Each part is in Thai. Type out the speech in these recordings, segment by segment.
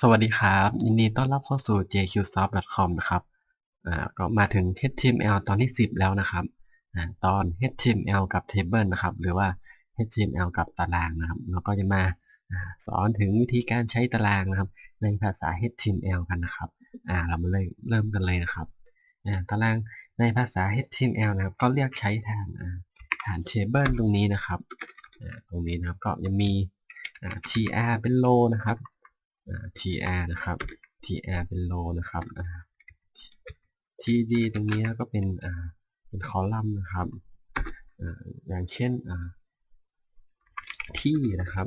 สวัสดีครับ ยินดีต้อนรับเข้าสู่ jqsoft.com นะครับอ่าก็มาถึง HTML ตอนที่ 10 แล้วนะครับอ่าตอน HTML กับ Table นะครับ หรือว่า HTML กับตารางนะครับเราก็จะมาอสอนถึงวิธีการใช้ตารางนะครับ ในภาษา HTML กันนะครับอ่าเรามาเริ่มเริ่มกันเลยนะครับอ่าตารางในภาษา HTML นะครับ ก็เรียกใช้แทนอ่าฐาน Table ตรงนี้นะครับอ่าตรงนี้นะครับก็จะมีอ่า tr เป็น row นะครับ tr นะครับ tr เป็น row นะครับ td ตรงนี้ก็เป็นเป็นคอลัมน์นะครับอย่างเช่นที่นะครับ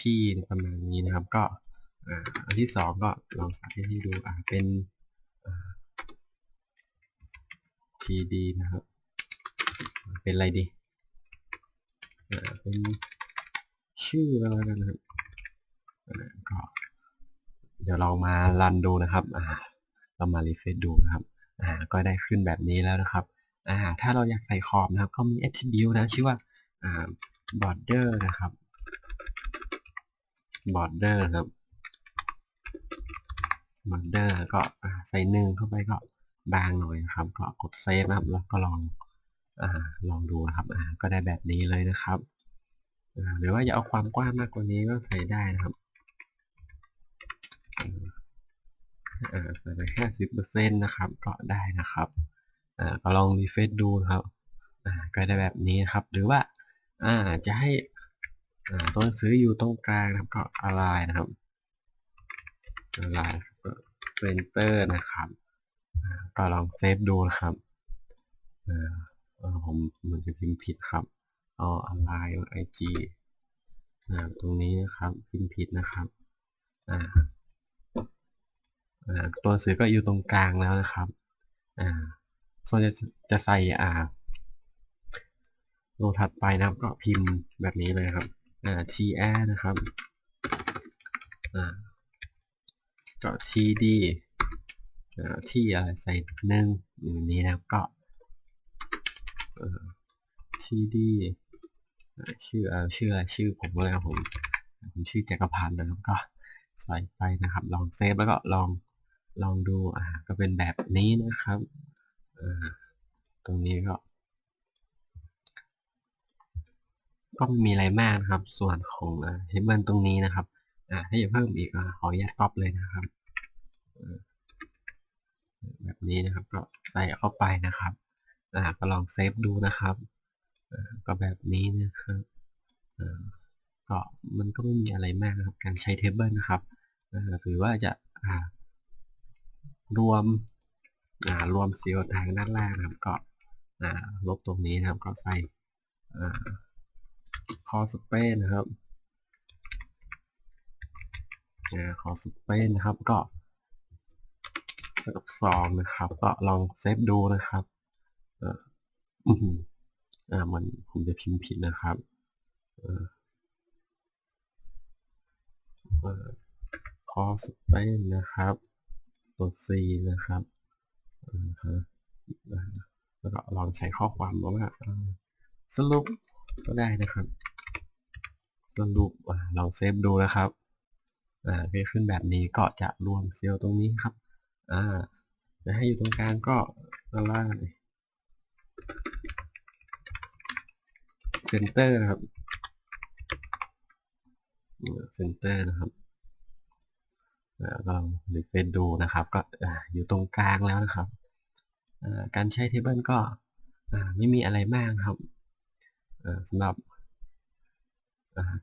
ที่ประมาณนี้นะครับ ก็อันที่สองก็ลองสาธิตให้ดูเป็น td นะครับ เป็นอะไรดีเป็นชื่ออะไรกันนะครับ ก็เดี๋ยวเรามารันดูนะครับอ่าเรามารีเฟซดูนะครับอ่าก็ได้ขึ้นแบบนี้แล้วนะครับอ่าถ้าเราอยากใส่ขอบนะครับ ก็มี attribute นะชื่อว่าอ่า border นะครับ border ครับ border ก็ใส่หนึ่งเข้าไปก็บางหน่อยนะครับ ก็กดเซฟนะครับ แล้วก็ลองอ่าลองดูนะครับอ่าก็ได้แบบนี้เลยนะครับหรือว่าอยากเอาความกว้างมากกว่านี้ก็ใส่ได้นะครับอ่า ใส่ไปแค่สิบเปอร์เซ็นต์นะครับ ก็ได้นะครับอ่าก็ลองรีเฟซดูครับอ่าก็ได้แบบนี้ครับ หรือว่าอ่าจะให้อ่าตัวหนังสืออยู่ตรงกลางนะครับ ก็อะไรนะครับอะไรเซนเตอร์นะครับอ่าก็ลองเซฟดูนะครับอ่าผมมันจะพิมพ์ผิดครับเอาอะไรไอจีอ่าตรงนี้นะครับ พิมพ์ผิดนะครับ อ่า ตัวหนังสือก็อยู่ตรงกลางแล้วนะครับส่วนจะจะใส่อ่าโลถัดไปนะครับ ก็พิมพ์แบบนี้เลยครับอ่า tr นะครับอ่าก็ td ที่อะไรใส่หนึ่งอย่างนี้นะครับก็ td ชื่อเออชื่ออะไรชื่อผมเลยครับผมผมชื่อแจกรพันธ์นะครับก็ใส่ไปนะครับ ลองเซฟแล้วก็ลอง ลองดูอ่าก็เป็นแบบนี้นะครับอ่าตรงนี้ก็ก็ไม่มีอะไรมากนะครับ ส่วนของเฮเบิลตรงนี้นะครับอ่าถ้าอยากเพิ่มอีกอขออนุญาตก๊อปเลยนะครับแบบนี้นะครับ ก็ใส่เข้าไปนะครับอ่าก็ลองเซฟดูนะครับอ่าก็แบบนี้นะครับอ่าก็มันก็ไม่มีอะไรมากนะครับ การใช้เทเบิลนะครับอ่าหรือว่าจะอ่า รวมรวมเซลล์ทางด้านล่างนะครับ ก็ลบตรงนี้นะครับ ก็ใส่คอสเปนนะครับคอสเปนนะครับ ก็กับสองนะครับ ก็ลองเซฟดูนะครับอ่าอ่ามันผมจะพิมพ์ผิดนะครับคอสเปนนะครับ ตัว C นะครับแล้วก็ลองใช้ข้อความว่าสรุปก็ได้นะครับ สรุปลองเซฟดูนะครับอ่าขึ้นแบบนี้ก็จะรวมเซลล์ตรงนี้ครับอ่าจะให้อยู่ตรงกลางก็ล่างเซนเตอร์นะครับเซนเตอร์นะครับ ลองรีเฟรชดูนะครับ ก็อยู่ตรงกลางแล้วนะครับ การใช้เทเบิลก็ไม่มีอะไรมากครับสำหรับ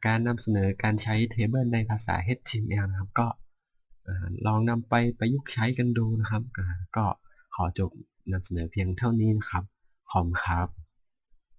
การนำเสนอการใช้เทเบิลในภาษา HTML นะครับ ก็ลองนำไปประยุกต์ใช้กันดูนะครับ ก็ขอจบนำเสนอเพียงเท่านี้นะครับ ขอบคุณครับ